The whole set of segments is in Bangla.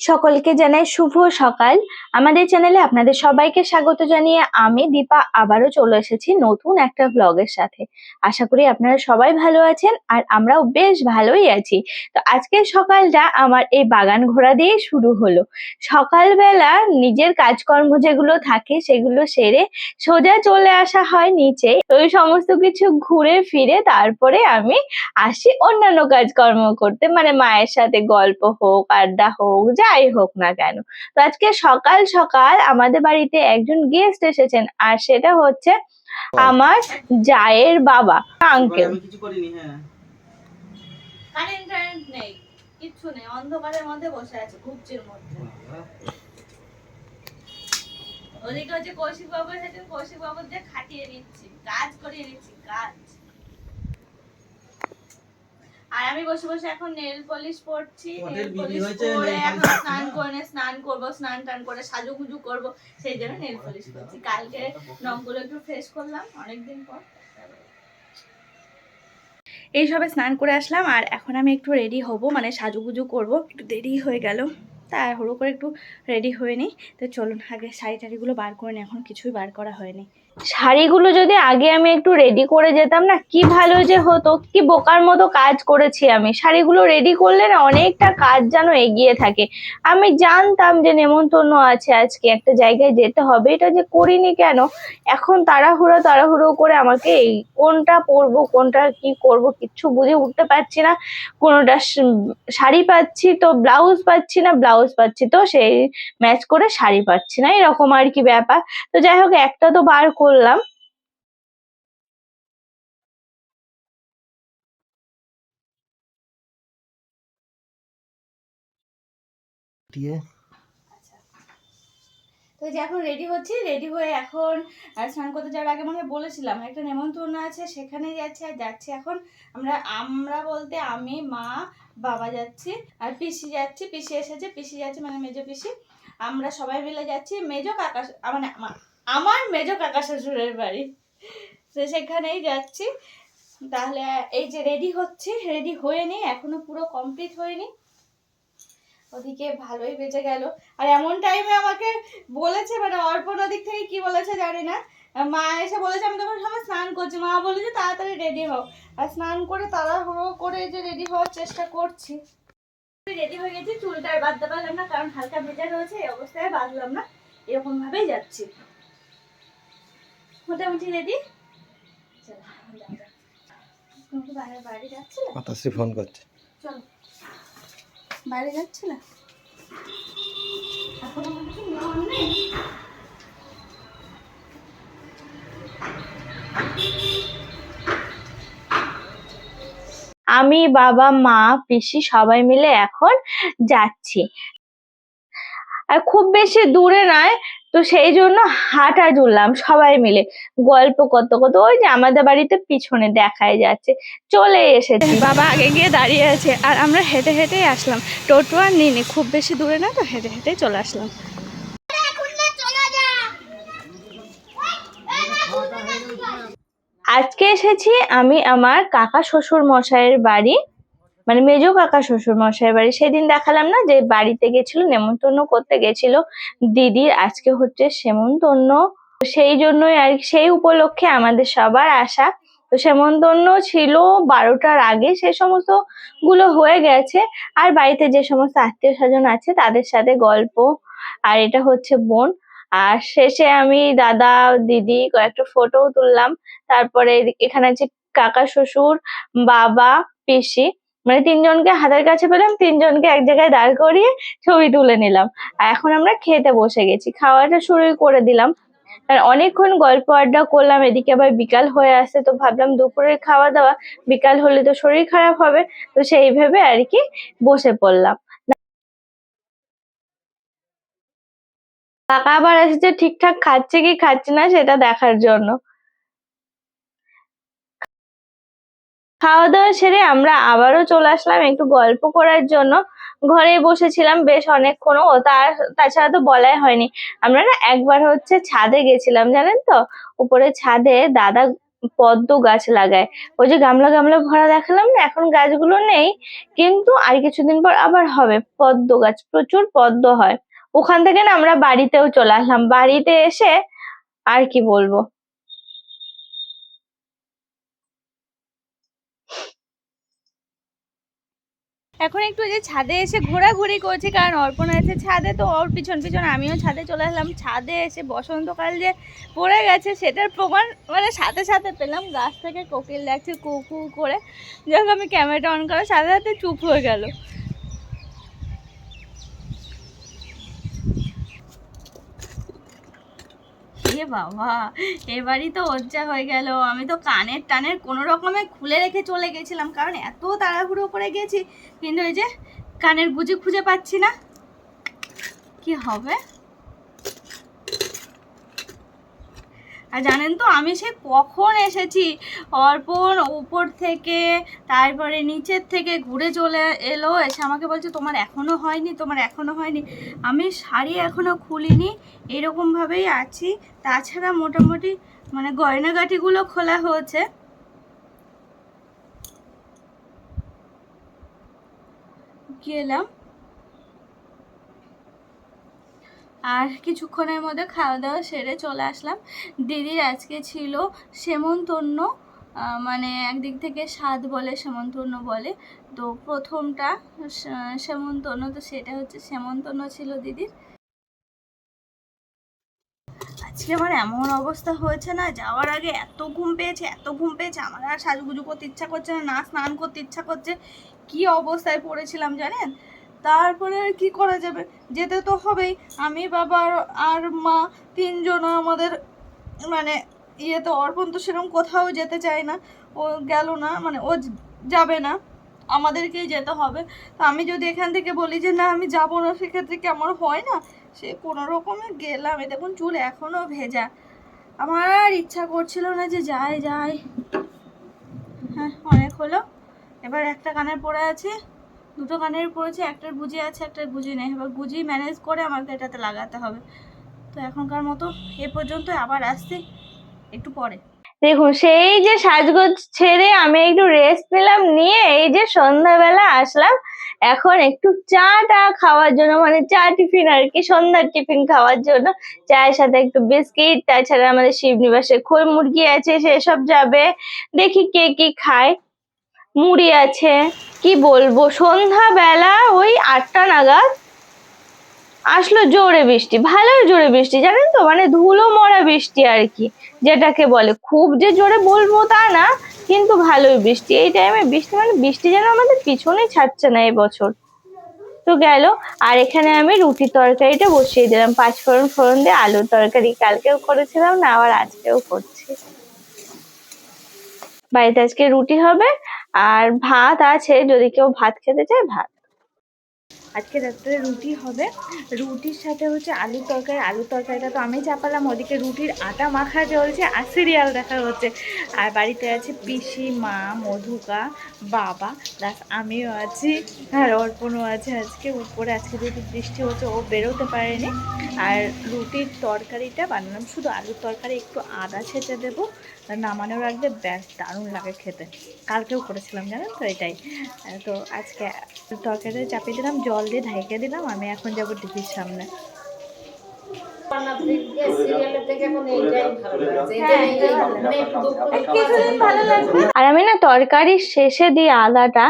সকলকে জানাই শুভ সকাল। আমাদের চ্যানেলে আপনাদের সবাইকে স্বাগত জানিয়ে আমি দীপা আবারও চলে এসেছি নতুন একটা ব্লগের সাথে। আশা করি আপনারা সবাই ভালো আছেন আর আমরাও বেশ ভালোই আছি। তো আজকে সকালটা আমার এই বাগান ঘোরা দিয়ে শুরু হলো। সকালবেলা নিজের কাজকর্ম যেগুলো থাকে সেগুলো সেরে সোজা চলে আসা হয় নিচে। ওই সমস্ত কিছু ঘুরে ফিরে তারপরে আমি আসি অন্যান্য কাজকর্ম করতে। মানে মায়ের সাথে গল্প হোক, আড্ডা হোক যাই হোক না কেন। তো আজকে সকাল সকাল আমাদের বাড়িতে একজন গেস্ট এসেছেন আর সেটা হচ্ছে আমার জায়ের বাবা আঙ্কেল আমি কিছু করিনি হ্যাঁ। কারেন্ট নেই কিচ্ছু নেই অন্ধকারের মধ্যে বসে আছে ঘুপচির মধ্যে। ওদিকে হচ্ছে কৌশিক বাবু এসেছেন কৌশিক বাবু দিয়ে খাটিয়ে নিচ্ছি কাজ করিয়ে নিচ্ছি কাজ। আর আমি বসে বসে এখন নেল পলিশ পরছি নেল পলিশ পরে এখন স্নান করে স্নান করব স্নান টান করে সাজুগুজু করব সেই জন্য নেল পলিশ করছি কালকে নখগুলো একটু ফ্রেশ করলাম অনেকদিন পর। এই সবে স্নান করে আসলাম আর এখন আমি একটু রেডি হব মানে সাজুগুজু করব। একটু দেরি হয়ে গেল তাই হলো করে একটু রেডি হয়ে নিই। তো চলুন আগে শাড়ি টাড়িগুলো বার করে নিই এখন কিছুই বার করা হয়নি। শাড়িগুলো যদি আগে আমি একটু রেডি করে যেতাম না, কি ভালো যে হতো, কি বোকার মতো কাজ করেছি আমি। শাড়িগুলো রেডি করলে না অনেকটা কাজ যেন এগিয়ে থাকে। আমি জানতাম যে নেমন্তন্ন আছে আজকে, একটা জায়গায় যেতে হবে। এটা যে করিনি কেন? এখন তাড়াহুড়ো তাড়াহুড়ো করে আমাকে এই কোনটা পরবো, কোনটা কি করব কিচ্ছু বুঝে উঠতে পারছি না। কোনোটা শাড়ি পাচ্ছি তো ব্লাউজ পাচ্ছি না, ব্লাউজ পাচ্ছি তো সেই ম্যাচ করে শাড়ি পাচ্ছি না। এরকম আর কি ব্যাপার। তো যাই হোক, একটা তো বার করলাম। দিয়ে? তো যে এখন রেডি হচ্ছি রেডি হয়ে এখন স্নান করতে যাওয়ার আগে মনে বলেছিলাম একটা নেমন্তন্ন আছে সেখানে যাচ্ছি আর যাচ্ছি এখন আমরা আমরা বলতে আমি মা বাবা যাচ্ছি আর পিসি যাচ্ছি পিসি এসেছে পিসি যাচ্ছে মানে মেজো পিসি। আমরা সবাই মিলে যাচ্ছি মেজো কাকা মানে আমা- আমার মেজো কাকা শ্বশুরের বাড়ি। তো সেখানেই যাচ্ছি। তাহলে এই যে রেডি হচ্ছে রেডি হয়ে এখনও পুরো কমপ্লিট হয়নি। ওদিকে ভালোই বেঁচে গেল। আর এমন টাইমে আমাকে বলেছে মানে অর্পণ ওদিক থেকে কি বলেছে জানি না। মা এসে বলেছে, আমি তখন সময় স্নান করছি। মা বলেছে তাড়াতাড়ি রেডি হও। আর স্নান করে তাড়াহুড়ো করে যে রেডি হওয়ার চেষ্টা করছি। রেডি হয়ে গেছি, চুলটা বাঁধতে পারলাম না, কারণ হালকা ভেজা রয়েছে, এই অবস্থায় বাঁধলাম না। এরকম ভাবেই যাচ্ছি। মোটামুটি রেডি বাইরে বাইরে যাচ্ছিলে মাতাশ্রী ফোন করছে। চলো বাইরে যাচ্ছিলে এখনও নেওয়া নেই? আমি বাবা মা পিসি সবাই মিলে এখন যাচ্ছি। আর খুব বেশি দূরে নয়। তো সেই জন্য হাঁটা জুড়লাম সবাই মিলে। গল্প কত কত ওই যে আমাদের বাড়িতে পিছনে দেখাই যাচ্ছে। চলে এসেছি। বাবা আগে গিয়ে দাঁড়িয়ে আছে আর আমরা হেঁটে হেঁটেই আসলাম। টোটো আর নিইনি খুব বেশি দূরে না তো হেঁটে হেঁটেই চলে আসলাম। আজকে এসেছি আমি আমার কাকা শ্বশুর মশাইয়ের বাড়ি। মানে মেজো কাকা শ্বশুর মশাইয়ের বাড়ি, সেদিন দেখালাম না যে বাড়িতে গেছিল, নেমন্তন্ন করতে গেছিল। দিদির আজকে হচ্ছে সেমন্তন্ন। সেই জন্যই আর সেই উপলক্ষে আমাদের সবার আসা তো সেমন্তন্ন ছিল বারোটার আগে, সে সমস্তগুলো হয়ে গেছে। আর বাড়িতে যে সমস্ত আত্মীয় স্বজন আছে, তাদের সাথে গল্প। আর এটা হচ্ছে বোন। আর শেষে আমি দাদা, দিদি কয়েকটা ফটো তুললাম। তারপরে এখানে আছে কাকা শ্বশুর, বাবা, পিসি। মানে তিনজনকে হাতের কাছে পেলাম, তিনজনকে এক জায়গায় দাঁড় করিয়ে ছবি তুলে নিলাম। আর এখন আমরা খেতে বসে গেছি, খাওয়াটা শুরু করে দিলাম। আর অনেকক্ষণ গল্প আড্ডা করলাম, এদিকে আবার বিকাল হয়ে আসছে, তো ভাবলাম দুপুরের খাওয়া দাওয়া, বিকাল হলে তো শরীর খারাপ হবে, তো সেই ভেবে আর কি বসে পড়লাম। কাকা আবার এসেছে, ঠিকঠাক খাচ্ছে কি খাচ্ছে না সেটা দেখার জন্য। খাওয়া দাওয়া সেরে আমরা আবারও চলে আসলাম একটু গল্প করার জন্য। ঘরে বসেছিলাম বেশ অনেকক্ষণ, ও তার, তাছাড়া তো বলাই হয়নি। আমরা না একবার হচ্ছে ছাদে গেছিলাম, জানেন তো? উপরে ছাদে দাদা পদ্ম গাছ লাগায়। ওই যে গামলা গামলা ভরা দেখালাম না, এখন গাছগুলো নেই, কিন্তু আর কিছুদিন পর আবার হবে। পদ্ম গাছ, প্রচুর পদ্ম হয়। ওখান থেকে না আমরা বাড়িতেও চলে আসলাম। বাড়িতে এসে আর কি বলব? এখন একটু যে ছাদে এসে ঘোরাঘুরি করছি, কারণ অর্পণ আছে ছাদে, তো ওর পিছন পিছন আমিও ছাদে চলে আসলাম ছাদে এসে বসন্তকাল যে পড়ে গেছে, সেটার প্রমাণ মানে সাথে সাথে পেলাম। গাছ থেকে কোকিল দেখছে কুকু করে। যখন আমি ক্যামেরাটা অন করার সাথে সাথে চুপ হয়ে গেল। এ বাবা, এবারই তো লজ্জা হয়ে গেল। আমি তো কানের টানের কোনো রকমে খুলে রেখে চলে গেছিলাম, কারণ এত তাড়াহুড়ো করে গেছি। কিন্তু এই যে কানের গুজি খুঁজে পাচ্ছি না। কি হবে? আর জানেন তো, আমি সে কখন এসেছি? অর্পণ উপর থেকে, তারপরে নিচের থেকে ঘুরে চলে এলো, এসে আমাকে বলছে, তোমার এখনও হয়নি, তোমার এখনও হয়নি। আমি শাড়ি এখনও খুলিনি এরকমভাবেই আছি। তাছাড়া মোটামুটি মানে গয়নাগাটিগুলো খোলা হয়েছে। গেলাম আর কিছুক্ষণের মধ্যে খাওয়া দাওয়া সেরে চলে আসলাম। দিদির আজকে ছিল সেমন্তন্য মানে একদিক থেকে স্বাদ বলে সেমন্তন্য বলে। তো প্রথমটা সেমন্তন্য তো সেটা হচ্ছে সেমন্তন্য ছিল দিদির। আজকে আমার এমন অবস্থা হয়েছে না, যাওয়ার আগে এত ঘুম পেয়েছে, এত ঘুম পেয়েছে, আমার আর সাজগুজু করতে ইচ্ছা করছে না স্নান করতে ইচ্ছা করছে। কি অবস্থায় পড়েছিলাম জানেন? তারপরে আর কি করা যাবে? যেতে তো হবেই। আমি, বাবা আর- মা তিনজন আমাদের মানে ইয়ে তো অর্পণ তো সেরকম কোথাও যেতে চায় না। ও গেল না মানে ও যাবে না। আমাদেরকেই যেতে হবে। তো আমি যদি এখান থেকে বলি যে, না, আমি যাব না, সেক্ষেত্রে কি আমার হয় না? সে কোনো রকমে গেলাম। এ দেখুন, চুল এখনও ভেজা। আমার আর ইচ্ছা করছিল না যে যাই যাই। হ্যাঁ অনেক হলো। এবার একটা কানের পরে আছে। দুটো কানের পড়েছে, একটার গুজি আছে, একটার গুজি নেই। এবার গুজি ম্যানেজ করে আমাকে এটাতে লাগাতে হবে। তো এখনকার মতো এ পর্যন্ত আবার আসছি, একটু পরে। দেখুন, সেই যে সাজগোজ ছেড়ে আমি একটু রেস্ট নিলাম নিয়ে এই যে সন্ধ্যাবেলা আসলাম, এখন একটু চা টা খাওয়ার জন্য মানে চা টিফিন আর কি, সন্ধ্যার টিফিন খাওয়ার জন্য। চায়ের সাথে একটু বিস্কিট, তাছাড়া আমাদের শিবনিবাসে খোল মুরগি আছে, সেসব যাবে। দেখি কে কি খায়। মুড়ি আছে। কি বলব? সন্ধ্যাবেলা ওই আটটা নাগাদ আসলো জোরে বৃষ্টি, ভালোই জোরে বৃষ্টি, জানেন তো? মানে ধুলো মরা বৃষ্টি আর কি, যেটাকে বলে। খুব যে জোরে বলব তা না, কিন্তু ভালোই বৃষ্টি। এই টাইমে বৃষ্টি মানে বৃষ্টি যেন আমাদের পিছনেই ছাড়ছে না এবছর। তো গেল, আর এখানে আমি রুটি তরকারিটা বসিয়ে দিলাম পাঁচ ফোড়ন ফোড়ন দিয়ে আলুর তরকারি। কালকেও করেছিলাম না, আবার আজকেও করছি। বাড়িতে আজকে রুটি হবে আর ভাত আছে, যদি কেউ ভাত খেতে চায়, ভাত। আজকে রাত্রে রুটি হবে। রুটির সাথে হচ্ছে আলুর তরকারি, আলুর তরকারিটা তো আমি চাপালাম, ওদিকে রুটির আটা মাখা চলছে আর সিরিয়াল দেখা হচ্ছে। আর বাড়িতে আছে পিসি, মা, মধুকা, বাবা প্লাস আমিও আছি, আর অর্পণও আছে আজকে। উপরে আজকে যেহেতু বৃষ্টি হচ্ছে, ও বেরোতে পারেনি। আর রুটির তরকারিটা বানালাম। শুধু আলুর তরকারি, একটু আদা ছেঁচে দেবো নামানোর রাখবে ব্যাস দারুণ লাগে খেতে। কালকেও করেছিলাম, জানেন তো এটাই। তো আজকে তরকারিটা চাপিয়ে দিলাম, জল দিয়ে ঢাইকে দিলাম, আমি এখন যাব টিভির সামনে। আর আমি না তরকারির শেষে দিই আদাটা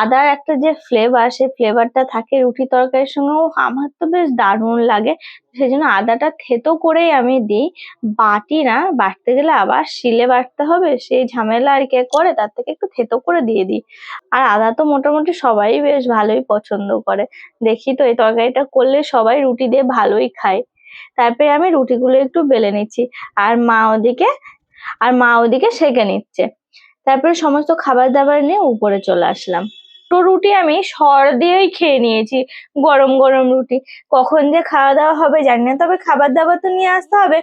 আদার একটা যে ফ্লেভার সেই ফ্লেভারটা থাকে রুটি তরকারির সঙ্গেও আমার তো বেশ দারুণ লাগে। সেই জন্য আদাটা থেতো করেই আমি দিই। বাটি না বাটতে গেলে আবার শিলে বাটতে হবে সেই ঝামেলা আর কে করে তার থেকে একটু থেতো করে দিয়ে দিই। আর আদা তো মোটামুটি সবাই বেশ ভালোই পছন্দ করে। দেখি তো এই তরকারিটা করলে সবাই রুটি দিয়ে ভালোই খায়। তারপরে আমি রুটিগুলো একটু বেলে নিচ্ছি। আর মা ওদিকে, আর মা ওদিকে সেঁকে নিচ্ছে। তারপরে সমস্ত খাবার দাবার নিয়ে উপরে চলে আসলাম। তো রুটি আমি সর দিয়েই খেয়ে নিয়েছি, গরম গরম রুটি। কখন যে খাওয়া দাওয়া হবে জানি না, তবে খাবার দাবার তো নিয়ে আসতে হবে।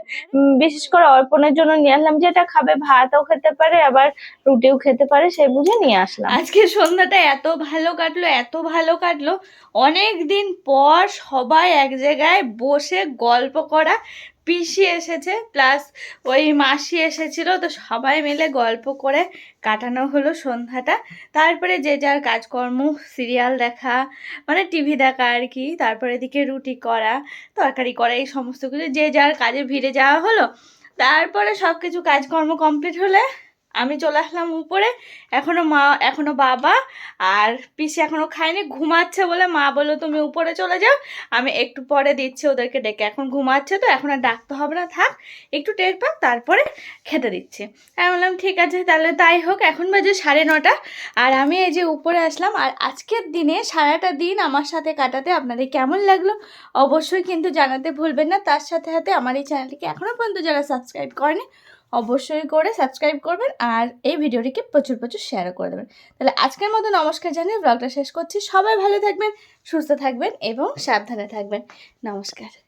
বিশেষ করে অর্পণের জন্য নিয়ে আসলাম যেটা খাবে, ভাতও খেতে পারে, আবার রুটিও খেতে পারে, সে বুঝে নিয়ে আসলাম। আজকে সন্ধ্যাটা এত ভালো কাটলো, এত ভালো কাটলো। অনেক দিন পর সবাই এক জায়গায় বসে গল্প করা পিসি এসেছে প্লাস ওই মাসি এসেছিল, তো সবাই মিলে গল্প করে কাটানো হলো সন্ধ্যাটা। তারপরে যে যার কাজকর্ম সিরিয়াল দেখা মানে টিভি দেখা আর কি, তারপরে এদিকে রুটি করা, তরকারি করা, এই সমস্ত কিছু, যে যার কাজে ভিড়ে যাওয়া হলো। তারপরে সব কিছু কাজকর্ম কমপ্লিট হলে আমি চলে আসলাম উপরে, এখনও মা, এখনও বাবা আর পিসি এখনও খায়নি, ঘুমাচ্ছে বলে মা বলল, তুমি উপরে চলে যাও, আমি একটু পরে দিচ্ছি ওদেরকে ডেকে। এখন ঘুমাচ্ছে তো, এখন আর ডাকতে হবে না, থাক, একটু টের পাক, তারপরে খেতে দিচ্ছি। আমি বললাম, ঠিক আছে, তাহলে তাই হোক, এখন বাজে সাড়ে নটা আর আমি এই যে উপরে আসলাম আর আজকের দিনে সারাটা দিন আমার সাথে কাটাতে আপনাদের কেমন লাগল অবশ্যই কিন্তু জানাতে ভুলবেন না, তার সাথে সাথে আমার এই চ্যানেলটিকে এখনও পর্যন্ত যারা সাবস্ক্রাইব করেনি অবশ্যই করে সাবস্ক্রাইব করবেন আর এই ভিডিওটিকে প্রচুর প্রচুর শেয়ারও করে দেবেন। তাহলে আজকের মতো নমস্কার জানিয়ে ব্লগটা শেষ করছি। সবাই ভালো থাকবেন, সুস্থ থাকবেন এবং সাবধানে থাকবেন। নমস্কার।